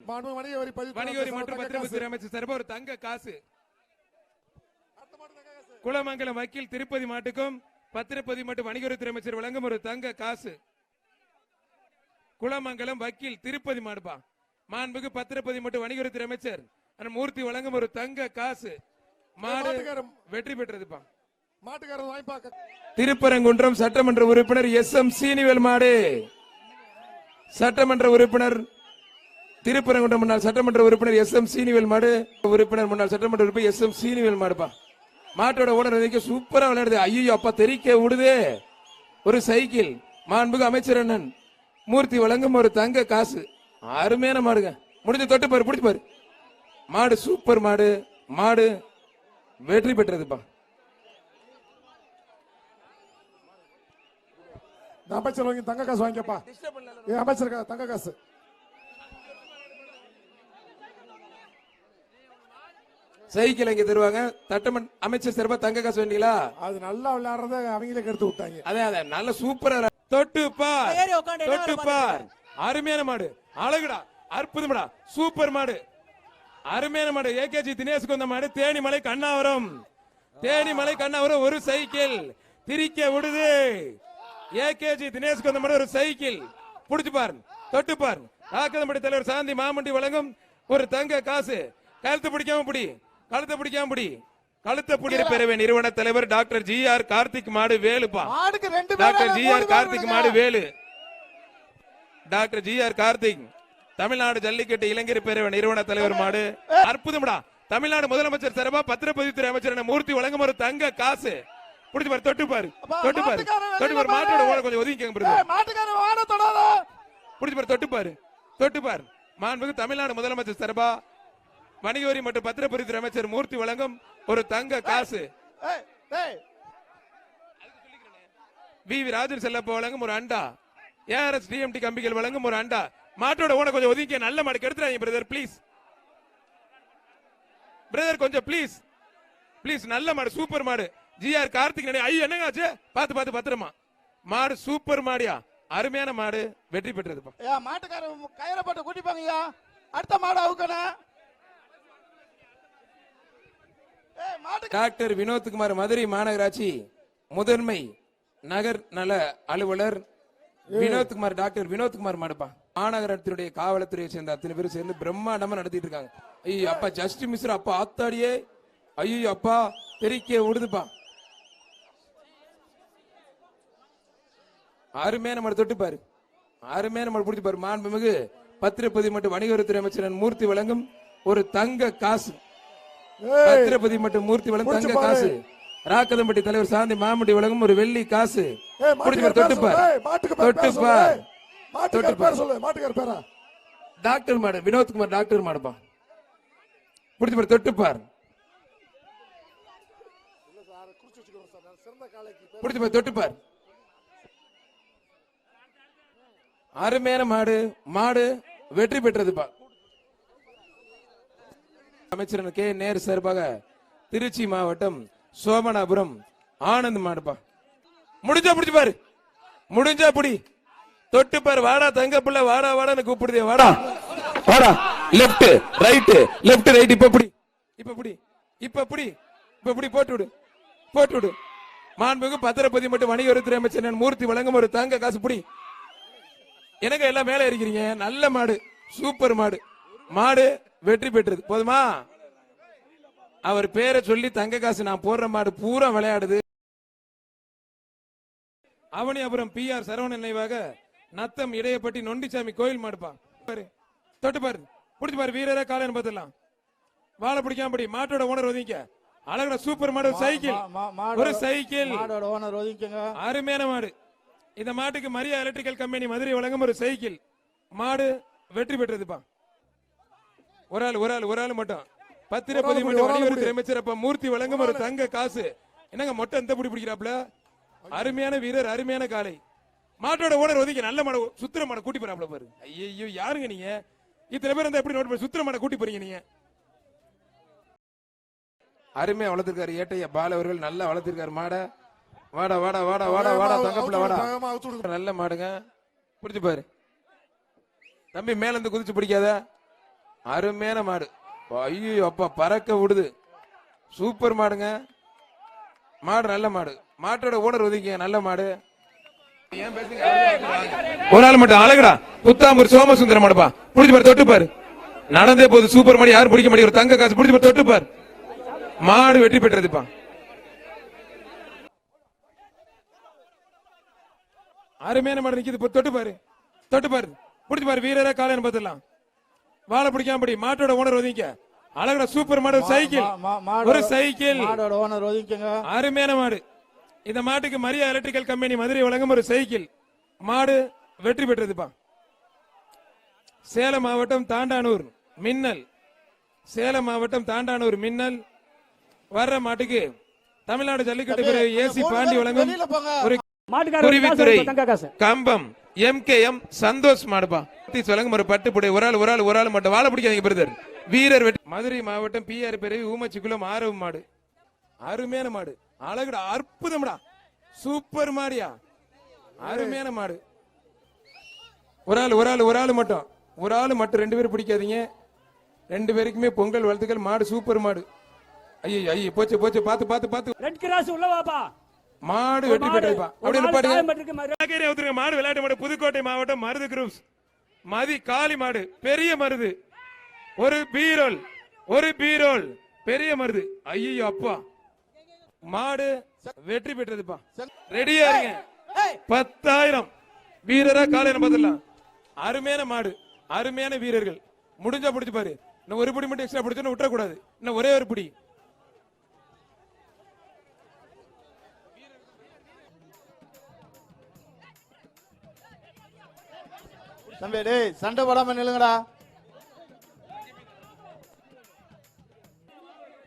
மாண்பு வணிக வரி பதிவு வணிக வரி மற்றும் அமைச்சர் ஒரு தங்க காசு. குளமங்கலம் வக்கீல் திருப்பதி மாட்டுக்கும் பத்திரப்பதிவு மற்றும் வணிக வரித்துறை அமைச்சர் வழங்கும் ஒரு தங்க காசு. குளமங்கலம் வக்கீல் திருப்பதி மாடுப்பா. மாண்புக்கு பத்திரப்பதிவு மற்றும் வணிக வரித்துறை அமைச்சர் மூர்த்தி வழங்கும் ஒரு தங்க காசு. மாடு. வெற்றி பெற்றதுப்பா. திருப்பரங்குன்றம் சட்டமன்ற உறுப்பினர் எஸ் எம் சீனிவேல் மாடு. சட்டமன்ற உறுப்பினர் திருப்பரங்குன்றம் முன்னாள் சட்டமன்ற உறுப்பினர் எஸ் எம் சீனிவேல் மாடு உறுப்பினர் முன்னாள் சட்டமன்ற உறுப்பினர் எஸ் எம் சீனிவேல் மாடுப்பா மாட்டோட ஓனர் சூப்பரா விளையாடுது. ஐயோ அப்பா தெரிக்க விடுதே. ஒரு சைக்கிள். மாண்புக்கு அமைச்சர் அண்ணன் மூர்த்தி வழங்கும் ஒரு தங்க காசு. அருமையான மாடுங்க. முடிஞ்சு தொட்டு பாரு பிடிச்சு பாரு. மாடு சூப்பர் மாடு. மாடு வெற்றி பெற்றதுப்பா. அமைச்சர் வாங்கி தங்க காசு வாங்கிக்கப்பா. அமைச்சர் தங்க காசு. சைக்கிள் இங்க தருவாங்க? தட்டமன் அமைச்சர் சிறப்பா தங்க காசு வேண்டீங்களா அது நல்லா விளையாடுறத அவங்களே கெடுத்து விட்டாங்க. அதே அதே. நல்ல சூப்பரா விளையாடு. தொட்டு பார். ஏறி உட்காந்து என்ன தொட்டு வேலை பார். அருமையான மாடு. அழகுடா. அற்புதம்டா. சூப்பர் மாடு. அருமையான மாடு. ஏகேஜி தினேஷ் கொண்ட மாடு. தேனிமலை கண்ணாவரம். தேனிமலை கண்ணாவரம் ஒரு சைக்கிள். திரிக்க விடுது. ஏகேஜி தினேஷ் கொண்ட மாடு ஒரு சைக்கிள். புடிச்சு பாரு. தொட்டு பாரு. ராக்கதம்படி தலைவர் சாந்தி மாமண்டி வழங்கும் ஒரு தங்க காசு. கழுத்து பிடிக்காம பிடி. கழுத்தை பிடிக்காம பிடி. கழுத்தை பிடிற பெறவே நிறுவன தலைவர் டாக்டர் ஜி ஆர் கார்த்திக் மாடு வேலுப்பா டாக்டர் ஜி ஆர் கார்த்திக் மாடு Velu. Doctor G R Karthik Tamil Nadu Jallikattu இளைஞர் பேரவை நிறுவன தலைவர் மாடு. அற்புதம்டா. தமிழ்நாடு முதலமைச்சர் சார்பா பத்திரப்பதிவுத்துறை அமைச்சர் மூர்த்தி வழங்கும் ஒரு தங்க காசு. புடிச்சு பாரு தொட்டு பாரு தொட்டு பாரு தொட்டு பாரு மாட்டோட ஓட கொஞ்சம் ஒதுங்கிக்கங்க புடிச்சு பாரு தொட்டு பாரு தொட்டு பாரு. மாண்புக்கு தமிழ்நாடு முதலமைச்சர் சார்பா வணிக வரி மற்றும் பத்திரப்பதிவுத்துறை அமைச்சர் மூர்த்தி வழங்கும் ஒரு தங்க காசு. வி. வி. ராஜன் செல்லப்ப வழங்கும் ஒரு அண்டா. ஏஆர்எஸ் டிஎம்டி கம்பிகள் வழங்கும் ஒரு அண்டா. மாட்டோட ஓன கொஞ்சம் ஒதுக்கி நல்ல மாடு கெடுத்துறாங்க பிரதர் ப்ளீஸ் பிரதர் கொஞ்சம் ப்ளீஸ் ப்ளீஸ் நல்ல மாடு சூப்பர் மாடு. ஜிஆர் கார்த்திக் நடி ஐயோ என்னங்க ஆச்சு? பார்த்து பார்த்து பத்திரமா. மாடு சூப்பர் மாடியா? அருமையான மாடு வெற்றி பெற்றதுப்பா ஏ மாட்டுக்காரன் கயிறை போட்டு கூட்டிப்பாங்க ஐயா. அடுத்த மாடு அவுக்கணும் ஏய் மாட்டுக்கு டாக்டர் வினோத்குமார் மதுரை மாநகராட்சி முதன்மை நகர் நல அலுவலர் வினோத்குமார் டாக்டர் வினோத்குமார் மாடுப்பா. மாநகரத்தினுடைய காவல்துறையை சேர்ந்த அத்தனை பேரும் சேர்ந்து பிரம்மாண்டமா நடத்திட்டு இருக்காங்க. ஐயோ அப்பா ஜஸ்ட் மிஸ்ரா அப்பா ஆத்தாடியே. ஐயோ அப்பா தெரிக்க விடுதுப்பா அருமையான மாடு தொட்டு பாரு அருமையான மாடு பிடிச்சு பாரு மாண்புமிகு பத்திரப்பதி மற்றும் வணிகவரித்துறை அமைச்சர் மூர்த்தி வழங்கும் ஒரு தங்க காசு. பத்திரபதி மற்றும் மூர்த்தி புடிச்சு தங்க. காசு. ராக்கதம்பட்டி தலைவர் சாந்தி மாமண்டி வழங்கும் ஒரு வெள்ளி காசு. ஏய் புடிச்சு மாட்டுக்கார பாரு, தொட்டு பேர். பார் சொல்லு. ஏய் மாட்டுக்கு பேர் தொட்டு பேர் சொல்லு. பார். ஏய், மாட்டுக்கார தொட்டு பேர். பார். சொல்லு மாட்டுக்கார பேரா. டாக்டர் மாடு வினோத்குமார் டாக்டர் மாடுப்பா புடிச்சு பாரு தொட்டு பார். புடிச்சு பாரு தொட்டு பார். அருமையான மாடு மாடு வெற்றி பெற்றதுப்பா அமைச்சர் கே நேரு சார்பாக திருச்சி மாவட்டம் சோமனாபுரம் ஆனந்த் மாடுப்பா. முடிஞ்சா பிடிச்சு பாரு. முடிஞ்சா பிடி. தொட்டு பாரு. வாடா தங்க பிள்ளை வாடா வாடான்னு கூப்பிடுதே. வாடா. வாடா. லெஃப்ட் ரைட் லெஃப்ட் ரைட் இப்ப பிடி. இப்ப பிடி. இப்ப பிடி. இப்ப பிடி. போட்டு விடு. போட்டு விடு. மாண்புக்கு பத்திரப்பதி மட்டும் வணிக வரித்துறை அமைச்சர் மூர்த்தி வழங்கும் ஒரு தங்க காசு புடி. எனக்கு எல்லாம் மேல இருக்கிறீங்க நல்ல மாடு. சூப்பர் மாடு. மாடு வெற்றி பெற்றது. போதுமா? அவர் பேரை சொல்லி தங்க காசு நான் போடுற மாடு பூரா விளையாடுது. அவனியாபுரம் பி ஆர் சரவணன் நினைவாக நத்தம் இடையப்பட்டி நொண்டிச்சாமி கோயில் மாடுப்பா பாரு தொட்டு பாரு புடிச்சு பாரு வீரரா காலைன்னு பார்த்துடலாம். வாழை பிடிக்காம படி மாட்டோட ஓனர் ஒதுங்க அழகா சூப்பர் மாடு சைக்கிள் ஒரு சைக்கிள் மாடோட ஓனர் ஒதுக்கிங்க அருமையான மாடு. இந்த மாட்டுக்கு மரியா எலக்ட்ரிக்கல் கம்பெனி மதுரை வழங்கும் ஒரு சைக்கிள் மாடு வெற்றி பெற்றதுப்பா ஒரு ஆள் ஒரு ஆள் ஒரு ஆள் மட்டும். பத்திரப்பதி ஆள் வணிகத்துறை அமைச்சர் அப்ப மூர்த்தி வழங்கும் ஒரு தங்க காசு. என்னங்க மொட்டை எந்த பிடி பிடிக்கிறாப்ல அருமையான வீரர் அருமையான காளை. மாட்டோட ஓனர் ஒதுக்கி நல்ல மாடு சுத்திர மாடை கூட்டி போறாப்ல பாரு. ஐயோ யாருங்க நீங்க? இத்தனை பேர் இருந்தா எப்படி நோட் பண்ணி சுத்திர மாடை கூட்டி போறீங்க நீங்க? அருமையா வளர்த்திருக்காரு ஏட்டையா பால அவர்கள் நல்லா வளர்த்திருக்காரு. மாடை. வாடா வாடா வாடா வாடா வாடா தங்கப்புல வாடா. நல்ல மாடுங்க. பிடிச்சு பாரு. தம்பி மேல இருந்து குதிச்சு பிடிக்காத. அருமையான மாடு. ஐயோ அப்பா பறக்க விடுது. சூப்பர் மாடுங்க. மாடு நல்ல மாடு. மாட்டோட ஓனர் ஒதுக்கிங்க நல்ல மாடு. ஒரு ஆள் மட்டும் அழகுடா. புத்தாம்பூர் சோமசுந்தரம் மாடுப்பா. புடிச்சு பாரு தொட்டு பாரு. நடந்தே போகுது சூப்பர் மாடு. யாரும் பிடிக்க மாட்டேங்குது. தங்க காசு பிடிச்சு பாரு தொட்டு பாரு. மாடு வெற்றி பெற்றதுப்பா. அருமையான மாடு நிக்குது இப்ப தொட்டு பாரு. தொட்டு பாரு. புடிச்சு பாரு வீரரா பார்த்துடலாம். வாழை பிடிக்காம படி மாட்டோட ஓனர் ஒதுங்க அழகுடா சூப்பர் மாடு ஒரு சைக்கிள் ஒரு சைக்கிள் மாடோட ஓனர் ஒதுக்கிங்க அருமையான மாடு. இந்த மாட்டுக்கு மரியா எலக்ட்ரிக்கல் கம்பெனி மதுரை வழங்கும் ஒரு சைக்கிள் மாடு வெற்றி பெற்றதுப்பா. சேலம் மாவட்டம் தாண்டானூர் மின்னல். சேலம் மாவட்டம் தாண்டானூர் மின்னல். வர்ற மாட்டுக்கு தமிழ்நாடு ஜல்லிக்கட்டு பிறகு ஏசி பாண்டி வழங்கும். ஒரு மாட்டுக்காரர் குருவித்துறை. காசு, தங்க காசு. கம்பம் எம்கேஎம் சந்தோஷ் மாடுப்பா. சொல்லுங்க ஒரு பட்டு புடை ஒரு ஆள் ஒரு ஆள் ஒரு ஆள் மட்டும். வாழை பிடிக்காதீங்க பிரதர். வீரர் வெற்றி. மதுரை மாவட்டம் பிஆர் பிறவி ஊமச்சிக்குளம் ஆரவு மாடு. அருமையான மாடு. அழகுடா அற்புதம்டா. சூப்பர் மாடியா? அருமையான மாடு. ஒரு ஆள் ஒரு ஆள் ஒரு ஆள் மட்டும். ஒரு ஆள் மட்டும். ரெண்டு பேரும் பிடிக்காதீங்க. ரெண்டு பேருக்குமே பொங்கல் வாழ்த்துக்கள். மாடு சூப்பர் மாடு. ஐயோ ஐயோ போச்சு போச்சு. பார்த்து பார்த்து பார்த்து. ரெட் கிராஸ் உள்ள வாப்பா. மாடு பெற்றதுப்பா ஒரு அப்படியே மாடு விளையாட்டு மாடு. புதுக்கோட்டை மாவட்டம் மருது குரூப்ஸ் மதி காளி மாடு பெரிய மருது. ஒரு பீரோல் ஒரு பீரோல் பெரிய மருது. ஐயோ அப்பா. மாடு வெற்றி பெற்றதுப்பா. ரெடியா இருங்க. பத்தாயிரம். வீரரா காலையில பார்த்துடலாம். அருமையான மாடு அருமையான வீரர்கள். முடிஞ்சா பிடிச்சு பாரு. இன்னும் ஒரு பிடி மட்டும் எக்ஸ்ட்ரா பிடிச்சுன்னு விட்டுறக்கூடாது. இன்னும் ஒரே ஒரு பிடி. தம்பி டேய் சண்டை போடாம நில்லுங்கடா.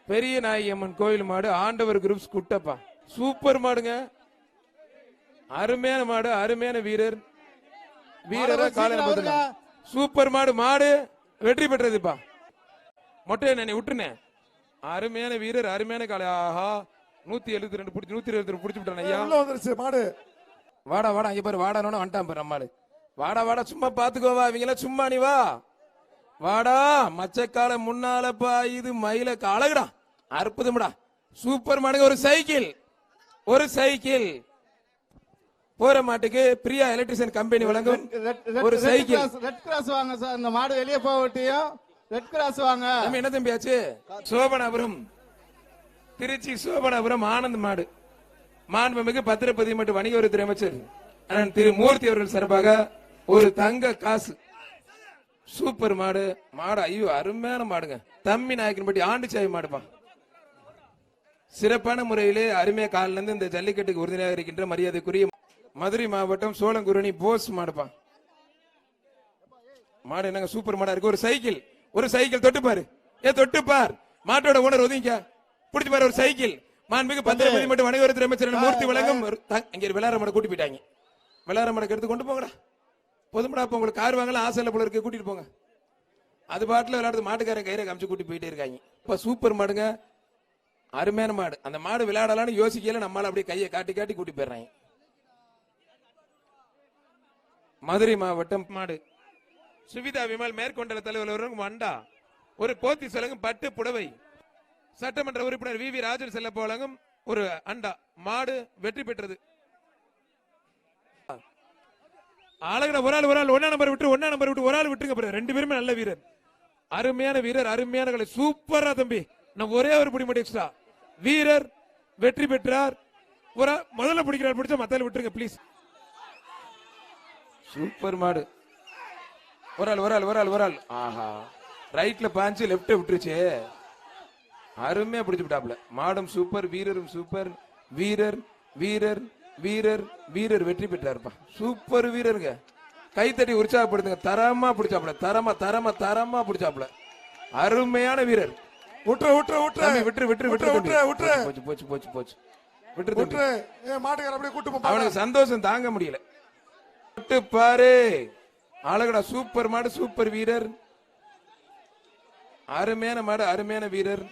பெரிய நாயகி அம்மன் கோயில் மாடு ஆண்டவர் குரூப்ஸ் குட்டப்பா. சூப்பர் மாடுங்க. அருமையான மாடு அருமையான வீரர். வீரரா மாடு காலையில சூப்பர் மாடு மாடு வெற்றி பெற்றதுப்பா. மொட்டையை நான் விட்டுனே அருமையான வீரர் அருமையான காலை ஆஹா நூத்தி எழுபத்தி ரெண்டு பிடிச்சி நூத்தி எழுபத்தி ரெண்டு பிடிச்சி விட்டான் ஐயா. மாடு? வாடா வாடா இங்க பாரு வாடானோன்னு வந்துட்டான் பாரு நம்மாடு வாடா வாடா சும்மா பாத்துக்கோவா இவங்க எல்லாம் சும்மா நீ வா. வாடா மச்சக்கால முன்னாலப்பா இது மயில அழகுடா அற்புதம்டா. சூப்பர் மாடுங்க ஒரு சைக்கிள் ஒரு சைக்கிள். போற மாட்டுக்கு பிரியா எலக்ட்ரிஷியன் கம்பெனி வழங்கும் ஒரு சைக்கிள். ரெட் கிராஸ் வாங்க சார் இந்த மாடு வெளியே போக விட்டியும் ரெட் கிராஸ் வாங்க. நம்ம என்ன தம்பியாச்சு சோபனாபுரம். திருச்சி சோபனாபுரம் ஆனந்த் மாடு. மாண்புமிகு பத்திரப்பதி மற்றும் வணிகவரித்துறை அமைச்சர் அண்ணன் திரு மூர்த்தி அவர்கள் சார்பாக ஒரு தங்க காசு. சூப்பர் மாடு. மாடு ஐயோ அருமையான மாடுங்க. தம்பி நாயக்கன்பட்டி ஆண்டுச்சாய் மாடுப்பா சிறப்பான முறையிலே அருமையா காலில இருந்து இந்த ஜல்லிக்கட்டுக்கு உறுதுணையாக இருக்கின்ற மரியாதைக்குரிய மதுரை மாவட்டம் சோழங்குரணி போஸ் மாடுப்பா மாடு என்னங்க சூப்பர் மாடா இருக்கு. ஒரு சைக்கிள். ஒரு சைக்கிள் தொட்டு பாரு. ஏ தொட்டு பார். மாட்டோட ஓனர் ஒதுங்க பிடிச்சு பாரு ஒரு சைக்கிள். மாண்புமிகு பத்திரப்பதி மற்றும் வணிகவரத்துறை அமைச்சர் மூர்த்தி தங்- இங்க விளையாட மாடை கூட்டி போயிட்டாங்க. விளையாட மாடை எடுத்து கொண்டு போங்கடா. பொதுமடா இப்போ உங்களுக்கு கார் வாங்கலாம் ஆசையில் போல இருக்கு. கூட்டிட்டு போங்க. அது பாட்டில் விளையாடுறது மாட்டுக்காரன் கயிறை காமிச்சு கூட்டி போயிட்டே இருக்காங்க. இப்போ சூப்பர் மாடுங்க. அருமையான மாடு. அந்த மாடு விளையாடலாம்னு யோசிக்கல நம்மளால அப்படியே கையை காட்டி காட்டி கூட்டி போயிடுறாங்க. மதுரை மாவட்டம் மாடு. சுவிதா விமல் மேற்கொண்ட தலைவர் ஒரு வண்டா. ஒரு போத்தி சலங்கும் பட்டு புடவை. சட்டமன்ற உறுப்பினர் வி வி ராஜன் செல்ல போலங்கும் ஒரு அண்டா. மாடு வெற்றி பெற்றது. அழகிற ஒரு ஆள் ஒரு ஆள் ஒன்னா நம்பர் விட்டு ஒன்னா நம்பர் விட்டு ஒரு ஆள் விட்டுருங்க பாரு. ரெண்டு பேருமே நல்ல வீரர். அருமையான வீரர் அருமையான கலை சூப்பரா தம்பி. நான் ஒரே ஒரு பிடி மட்டும் எக்ஸ்ட்ரா வீரர் வெற்றி பெற்றார். ஒரு முதல்ல பிடிக்கிறார் பிடிச்சா மத்தால விட்டுருங்க ப்ளீஸ் சூப்பர் மாடு. ஒரு ஆள் ஒரு ஆள் ஒரு ஆள் ஒரு ஆள். ஆஹா. ரைட்ல பாஞ்சு லெஃப்ட் விட்டுருச்சு. அருமையா பிடிச்சு விட்டாப்ல மாடும் சூப்பர் வீரரும் சூப்பர் வீரர் வீரர். வீரர் வீரர் வெற்றி பெற்றாருப்பா. சூப்பர் வீரருங்க. கைத்தட்டி உற்சாகப்படுத்துங்க. தரமா பிடிச்சாப்ல தரமா தரமா தரமா பிடிச்சாப்ல அருமையான வீரர். விட்டுரு விட்டுரு தம்பி, விட்டுரு விட்டுரு தம்பி. விட்டுரு போச்சு போச்சு போச்சு போச்சு. விட்டுரு. விட்டுரு ஏ மாட்டுக்கார அப்படியே கூட்டு போ அவனுக்கு சந்தோஷம் தாங்க முடியல. விட்டு பாரு. அழகடா சூப்பர் மாடு சூப்பர் வீரர். அருமையான மாடு அருமையான வீரர்.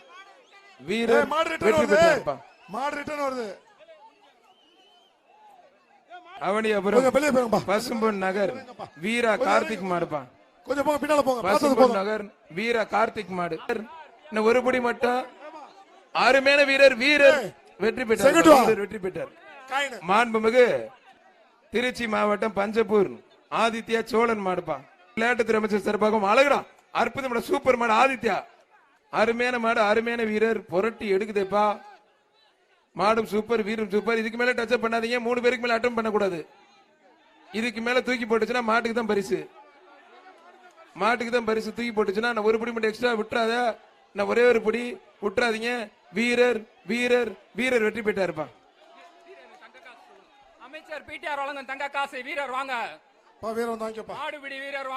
வீரர் மாடு ரிட்டர்ன் வருது. மாடு ரிட்டர்ன் வருது. அவனியாபுரம் பசும்பொன் நகர் வீரா கார்த்திக் மாடுப்பா. கொஞ்சம் போங்க பின்னால போங்க. பசும்பொன் நகர் வீர கார்த்திக் மாடு. இன்னும் ஒரு படி மட்டும். அருமையான வீரர் வீரர். வெற்றி பெற்றார். வெற்றி பெற்றார். மாண்புமிகு திருச்சி மாவட்டம் பஞ்சப்பூர். ஆதித்யா சோழன் மாடுப்பா. விளையாட்டுத்துறை அமைச்சர் சிறப்பாகவும் அழகுடா. அற்புதமான சூப்பர் மாடு ஆதித்யா. அருமையான மாடு அருமையான வீரர். புரட்டி எடுக்குதேப்பா. மாடும் சூப்பர் வீரும் சூப்பர். இதுக்கு மேல டச் பண்ணாதீங்க. மூணு பேருக்கு மேல அட்டம் பண்ணக்கூடாது. இதுக்கு மேல தூக்கி போட்டுச்சுன்னா மாட்டுக்கு தான் பரிசு. மாட்டுக்கு தான் பரிசு. தூக்கி போட்டுச்சுன்னா நான் ஒரு படி மட்டும் எக்ஸ்ட்ரா விட்டுறாத. நான் ஒரே ஒரு படி விட்டுறாதீங்க. வீரர் வீரர் வீரர் வெற்றி பெற்றாருப்பா. அமைச்சர் பிடிஆர் வழங்கும் தங்க காசு வீரர் வாங்க. பா வீரம் வாங்கிக்கப்பா. மாடுபிடி வீரர் வாங்க